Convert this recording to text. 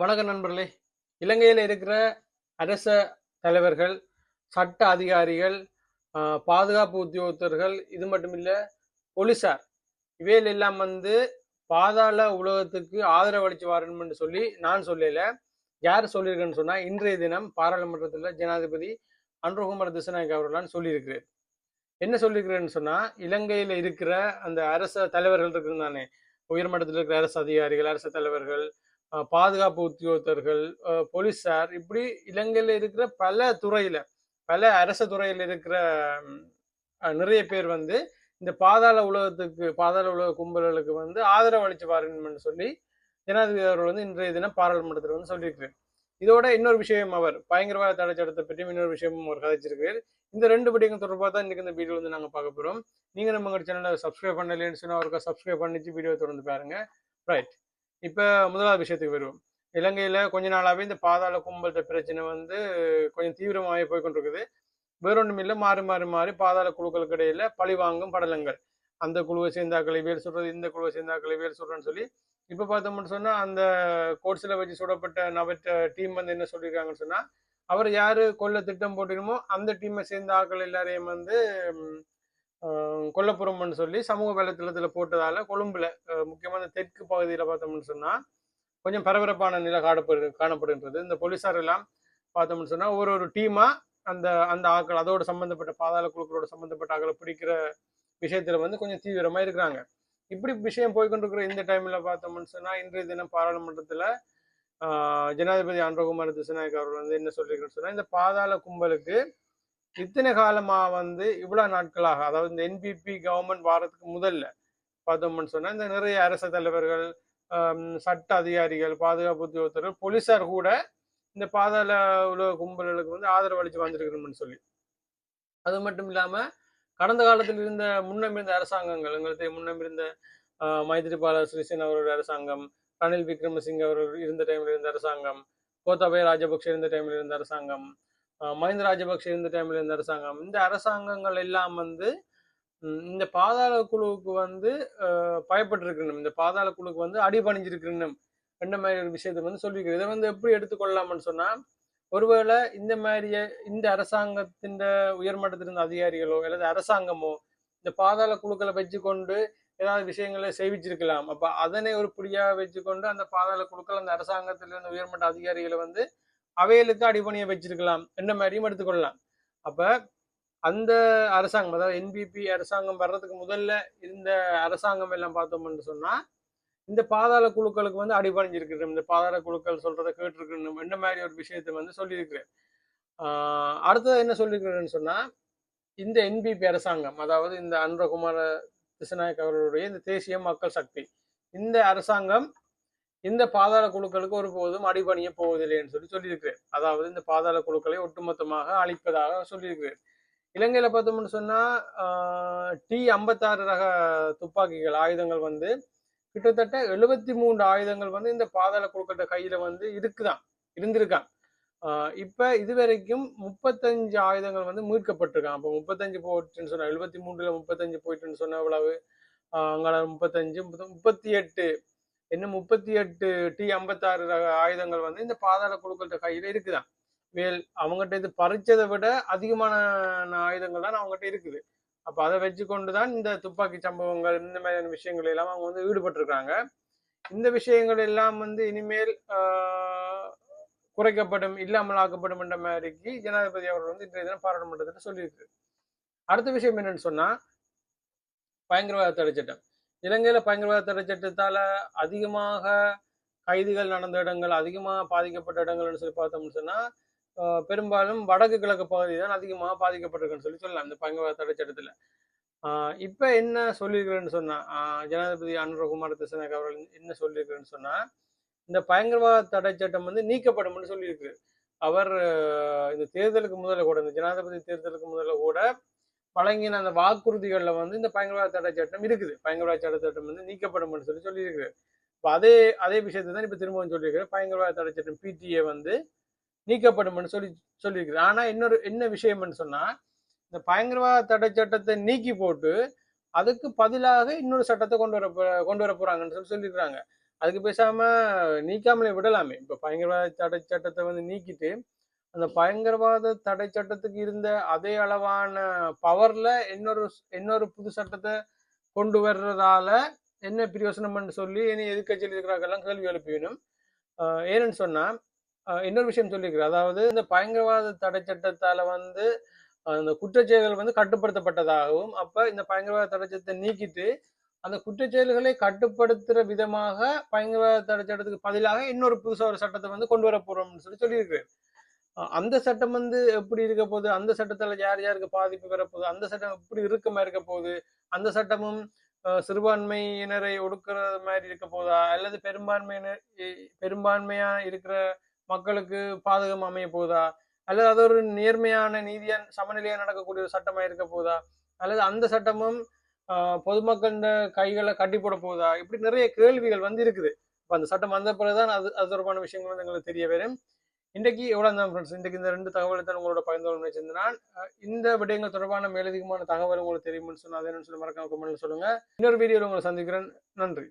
வணக்கம் நண்பர்களே. இலங்கையில் இருக்கிற அரச தலைவர்கள் சட்ட அதிகாரிகள் பாதுகாப்பு உத்தியோகத்தர்கள் இது மட்டும் இல்ல போலீசார் இவையில் எல்லாம் வந்து பாதாள உலகத்துக்கு ஆதரவு அளிச்சு வரணும்னு சொல்லி நான் சொல்லல. யார் சொல்லியிருக்கேன்னு சொன்னால் இன்றைய தினம் பாராளுமன்றத்தில் ஜனாதிபதி அன்ருகுமார் திசநாயக் அவர்களான் சொல்லியிருக்கிறார். என்ன சொல்லியிருக்கிறேன்னு சொன்னால் இலங்கையில் இருக்கிற அந்த அரச தலைவர்கள் இருக்குது தானே. உயர்மட்டத்தில் இருக்கிற அரசு அதிகாரிகள் அரசு தலைவர்கள் பாதுகாப்பு உத்தியோகத்தர்கள் போலீஸார் இப்படி இலங்கையில் இருக்கிற பல துறையில பல அரச துறையில இருக்கிற நிறைய பேர் வந்து இந்த பாதாள உலகத்துக்கு பாதாள உலக கும்பல்களுக்கு வந்து ஆதரவு அளிச்சு வரணும்னு சொல்லி ஜனாதிபதி அவர்கள் வந்து இன்றைய தினம் பாராளுமன்றத்தில் வந்து சொல்லியிருக்கிறார். இதோட இன்னொரு விஷயம் அவர் பயங்கரவாத தடை சட்டத்தை பற்றியும் இன்னொரு விஷயமும் அவர் கதைச்சிருக்கிறார். இந்த ரெண்டு படிக்கும் தொடர்பாக தான் இன்னைக்கு இந்த வீடியோ வந்து நாங்கள் பார்க்க போகிறோம் நீங்கள் நம்ம சேனலை சப்ஸ்கிரைப் பண்ணலைன்னு சொன்னால் அவருக்கு சப்ஸ்கிரைப் பண்ணிச்சு வீடியோ தொடர்ந்து பாருங்க. ரைட் இப்போ முதலாவது விஷயத்துக்கு வருவோம். இலங்கையில கொஞ்ச நாளாவே இந்த பாதாள கும்பல்கிட்ட பிரச்சனை வந்து கொஞ்சம் தீவிரமாகி போய் கொண்டிருக்குது வேறொன்றும் இல்லை மாறி மாறி மாறி பாதாள குழுக்களுக்கு இடையில பழி வாங்கும் படலங்கள். அந்த குழுவை சேர்ந்தாக்களை வேல் சொல்றது இந்த குழுவை சேர்ந்தாக்களை வேல் சொல்றேன்னு சொல்லி இப்போ பார்த்தோம்னு சொன்னா அந்த கோர்ட்ஸில் வச்சு சுடப்பட்ட நபற்ற டீம் வந்து என்ன சொல்லியிருக்காங்கன்னு சொன்னா அவர் யாரு கொல்ல திட்டம் போட்டிருமோ அந்த டீமை சேர்ந்த ஆட்கள் எல்லாரையும் வந்து கொல்லப்புறம்னு சொல்லி சமூக வலைத்தளத்தில் போட்டதால கொழும்புல முக்கியமான இந்த தெற்கு பகுதியில் பார்த்தோம்னு சொன்னால் கொஞ்சம் பரபரப்பான நிலை காணப்படு காணப்படுகின்றது. இந்த போலீஸார் எல்லாம் பார்த்தோம்னு சொன்னால் ஒரு ஒரு டீமாக அந்த அந்த ஆட்கள் அதோட சம்மந்தப்பட்ட பாதாள குழுக்களோட சம்மந்தப்பட்ட ஆக்களை பிடிக்கிற விஷயத்தில் வந்து கொஞ்சம் தீவிரமாக இருக்கிறாங்க. இப்படி விஷயம் போய்கொண்டிருக்கிற இந்த டைமில் பார்த்தோம்னு சொன்னால் இன்றைய தினம் பாராளுமன்றத்தில் ஜனாதிபதி அன்பகுமார் திசநாயக் அவர்கள் வந்து என்ன சொல்லியிருக்காரு சொன்னால் இந்த பாதாள கும்பலுக்கு இத்தனை காலமா வந்து இவ்வளவு நாட்களாக அதாவது இந்த என்பிபி கவர்மெண்ட் வாரத்துக்கு முதல்ல பார்த்தோம்னு சொன்னா இந்த நிறைய அரசு தலைவர்கள் சட்ட அதிகாரிகள் பாதுகாப்பு உத்தியோகத்தர்கள் போலீசார் கூட இந்த பாதாள உலக கும்பல்களுக்கு வந்து ஆதரவு அளித்து வந்திருக்கணும்னு சொல்லி. அது மட்டும் இல்லாம கடந்த காலத்தில் இருந்த முன்னம் இருந்த அரசாங்கங்கள் எங்களுக்கு முன்னம் இருந்த மைத்திரிபால சிறிசேன அவருடைய அரசாங்கம் ரணில் விக்ரமசிங்க அவர்கள் இருந்த டைம்ல இருந்த அரசாங்கம் கோத்தாபய ராஜபக்ஷ இருந்த டைம்ல இருந்த அரசாங்கம் மஹிந்த ராஜபக்ஷ இருந்த டைம்ல இருந்த அரசாங்கம். இந்த அரசாங்கங்கள் எல்லாம் வந்து இந்த பாதாள குழுவுக்கு வந்து ஆஹ், பயப்பட்டிருக்கணும். இந்த பாதாள குழுவுக்கு வந்து அடிபணிஞ்சிருக்கணும். என்ற மாதிரி ஒரு விஷயத்தை வந்து சொல்லியிருக்கிறது இதை வந்து எப்படி எடுத்துக்கொள்ளலாம்னு சொன்னா ஒருவேளை இந்த மாதிரிய இந்த அரசாங்கத்தின் உயர்மட்டத்தில் இருந்த அதிகாரிகளோ அல்லது அரசாங்கமோ இந்த பாதாள குழுக்களை வச்சுக்கொண்டு ஏதாவது விஷயங்களை செய்விச்சிருக்கலாம். அப்ப அதனை ஒரு புரியா வச்சுக்கொண்டு அந்த பாதாள குழுக்கள் அந்த அரசாங்கத்திலிருந்து உயர்மட்ட அதிகாரிகளை வந்து அவைகளுக்கு அடிப்பணியை வச்சிருக்கலாம். என்ற மாதிரியும் எடுத்துக்கொள்ளலாம் அப்ப அந்த அரசாங்கம் அதாவது என்பிபி அரசாங்கம் வர்றதுக்கு முதல்ல இருந்த அரசாங்கம் எல்லாம் பார்த்தோம்னு சொன்னா இந்த பாதாள குழுக்களுக்கு வந்து அடிபணிஞ்சிருக்கிறோம் இந்த பாதாள குழுக்கள் சொல்றதை கேட்டிருக்கணும். என்ன மாதிரி ஒரு விஷயத்தை வந்து சொல்லியிருக்கிறேன் ஆஹ் அடுத்தது என்ன சொல்லியிருக்கிறேன்னு சொன்னா இந்த என்பிபி அரசாங்கம் அதாவது இந்த அன்பகுமார திசநாயக் அவர்களுடைய இந்த தேசிய மக்கள் சக்தி இந்த அரசாங்கம் இந்த பாதாள குழுக்களுக்கு ஒருபோதும் அடிபணிய போவதில்லைன்னு சொல்லி சொல்லியிருக்கிறேன் அதாவது இந்த பாதாள குழுக்களை ஒட்டுமொத்தமாக அழிப்பதாக சொல்லியிருக்கிறேன் இலங்கையில பார்த்தோம்னு சொன்னா டி ஐம்பத்தாறு ரக துப்பாக்கிகள் ஆயுதங்கள் வந்து கிட்டத்தட்ட எழுபத்தி மூன்று ஆயுதங்கள் வந்து இந்த பாதாள குழுக்கள கையில வந்து இருக்குதான் இருந்திருக்கான். ஆஹ் இப்ப இதுவரைக்கும் முப்பத்தஞ்சு ஆயுதங்கள் வந்து மீட்கப்பட்டிருக்கான். அப்போ முப்பத்தஞ்சு போயிட்டுன்னு சொன்னா எழுபத்தி மூன்றுல முப்பத்தஞ்சு போயிட்டுன்னு சொன்ன எவ்வளவு? ஆஹ் அங்கால முப்பத்தஞ்சு முப்பத்தி எட்டு இன்னும் முப்பத்தி எட்டு டி ஐம்பத்தாறு ரக ஆயுதங்கள் வந்து இந்த பாதாள குழுக்கள்கிட்ட கையில் இருக்குதான் வேல் அவங்ககிட்ட இது பறிச்சதை விட அதிகமான ஆயுதங்கள் தான் அவங்ககிட்ட இருக்குது. அப்போ அதை வச்சு கொண்டு தான் இந்த துப்பாக்கி சம்பவங்கள் இந்த மாதிரியான விஷயங்கள் எல்லாம் அவங்க வந்து ஈடுபட்டிருக்காங்க இந்த விஷயங்கள் எல்லாம் வந்து இனிமேல் ஆஹ், குறைக்கப்படும் இல்லாமல் ஆக்கப்படும் என்ற மாதிரிக்கு ஜனாதிபதி அவர்கள் வந்து இன்றைய தினம் பாராளுமன்றத்தில் சொல்லியிருக்கு. அடுத்த விஷயம் என்னன்னு சொன்னா பயங்கரவாத தடை சட்டம். இலங்கையில பயங்கரவாத தடை சட்டத்தால அதிகமாக கைதுகள் நடந்த இடங்கள் அதிகமாக பாதிக்கப்பட்ட இடங்கள்னு சொல்லி பார்த்தோம்னு சொன்னா பெரும்பாலும் வடக்கு கிழக்கு பகுதி தான் அதிகமாக பாதிக்கப்பட்டிருக்குன்னு சொல்லி சொல்லலாம் இந்த பயங்கரவாத தடை சட்டத்துல. ஆஹ் இப்ப என்ன சொல்லியிருக்கிறேன்னு சொன்னா ஆஹ் ஜனாதிபதி அனுரகுமார் திசநாயக் அவர்கள் என்ன சொல்லியிருக்கிறேன்னு சொன்னா இந்த பயங்கரவாத தடை சட்டம் வந்து நீக்கப்படும்னு சொல்லியிருக்கு அவர் இந்த தேர்தலுக்கு முதல்ல கூட இந்த ஜனாதிபதி தேர்தலுக்கு முதல்ல கூட வழங்கின அந்த வாக்குறுதிகளில் வந்து இந்த பயங்கரவாத தடை சட்டம் இருக்குது. பயங்கரவாத தடை சட்டம் வந்து நீக்கப்படும்னு சொல்லி சொல்லியிருக்கு இப்போ அதே அதே விஷயத்தை தான் இப்போ திரும்பவும் சொல்லியிருக்கு பயங்கரவாத தடை சட்டம் பிடிஏ வந்து நீக்கப்படும்னு சொல்லி சொல்லியிருக்கிறேன் ஆனால் இன்னொரு என்ன விஷயம்னு சொன்னால் இந்த பயங்கரவாத தடை சட்டத்தை நீக்கி போட்டு அதுக்கு பதிலாக இன்னொரு சட்டத்தை கொண்டு வர கொண்டு வர போகிறாங்கன்னு சொல்லி சொல்லியிருக்கிறாங்க. அதுக்கு பேசாமல் நீக்காமலே விடலாமே. இப்போ பயங்கரவாத தடை சட்டத்தை வந்து நீக்கிட்டு அந்த பயங்கரவாத தடை சட்டத்துக்கு இருந்த அதே அளவான பவர்ல இன்னொரு இன்னொரு புது சட்டத்தை கொண்டு வர்றதால என்ன பிரயோசனம்னு சொல்லி இனி எதிர்கட்சியில் இருக்கிறாங்கெல்லாம் கேள்வி எழுப்பிக்கணும் ஆஹ் ஏன்னு சொன்னா இன்னொரு விஷயம் சொல்லியிருக்கிறேன் அதாவது இந்த பயங்கரவாத தடை சட்டத்தால வந்து அந்த குற்றச்செயல்கள் வந்து கட்டுப்படுத்தப்பட்டதாகவும் அப்ப இந்த பயங்கரவாத தடை சட்டத்தை நீக்கிட்டு அந்த குற்றச்செயல்களை கட்டுப்படுத்துற விதமாக பயங்கரவாத தடை சட்டத்துக்கு பதிலாக இன்னொரு புதுசாக ஒரு சட்டத்தை வந்து கொண்டு வர போறோம்னு சொல்லி சொல்லியிருக்கிறேன் அந்த சட்டம் வந்து எப்படி இருக்க போகுது? அந்த சட்டத்துல யார் யாருக்கு பாதிப்பு பெறப்போகுது அந்த சட்டம் எப்படி இறுக்கமா இருக்க போகுது? அந்த சட்டமும் அஹ், சிறுபான்மையினரை ஒடுக்குற மாதிரி இருக்க போதா அல்லது பெரும்பான்மையினர் பெரும்பான்மையா இருக்கிற மக்களுக்கு பாதகம் அமைய போதா அல்லது அது ஒரு நேர்மையான நீதியா சமநிலையா நடக்கக்கூடிய ஒரு சட்டமா இருக்க போதா அல்லது அந்த சட்டமும் ஆஹ், பொதுமக்கள் கைகளை கட்டி போட போதா இப்படி நிறைய கேள்விகள் வந்து இருக்குது இப்ப அந்த சட்டம் வந்த பிறகுதான் அது அது தொடர்பான விஷயங்கள் வந்து எங்களுக்கு தெரிய வரும். இன்றைக்கு எவ்வளவு தான் ஃப்ரெண்ட்ஸ் இன்றைக்கு இந்த ரெண்டு தகவலை தான் உங்களோட பகிர்ந்து கொள்ள நினைச்சிருந்தேன் இந்த விடயங்கள் தொடர்பான மேலதிகமான தகவல் உங்களுக்கு தெரியும்னு சொன்னால் அதை சொல்லி மறக்காம கமெண்ட்ல சொல்லுங்க. இன்னொரு வீடியோவில் உங்களை சந்திக்கிறேன். நன்றி.